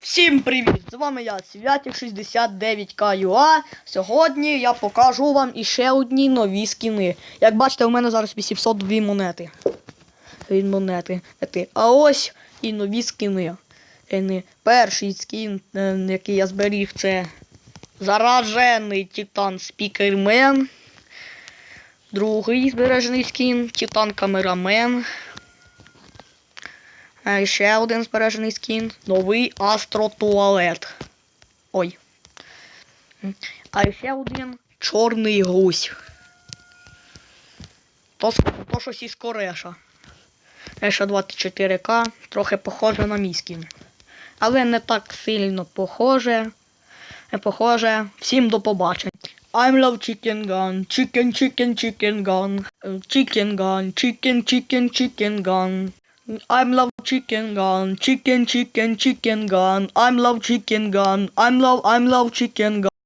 Всім привіт! З вами я, Святік 69К.UA. Сьогодні я покажу вам іще одні нові скіни. Як бачите, у мене зараз 802 монети. Від монети. Ети. А ось і нові скіни. Перший скін, е, який я зберіг, це заражений Титан Спікермен. Другий збережений скін Титан Камерамен. Е, Ще один збережений скін. Новий Астротуалет. Ой. А ще один чорний гусь. То, то щось із Кореша. Еша 24К, трохи похоже на мій скін. Але не так сильно похоже. Не похоже. Всім до побачення. I'm love chicken gun, chicken, chicken, chicken gun, Е, chicken gun, chicken, chicken, chicken gun. I'm love chicken gun, chicken, chicken, chicken gun. I'm love chicken gun. I'm love, I'm love chicken gun.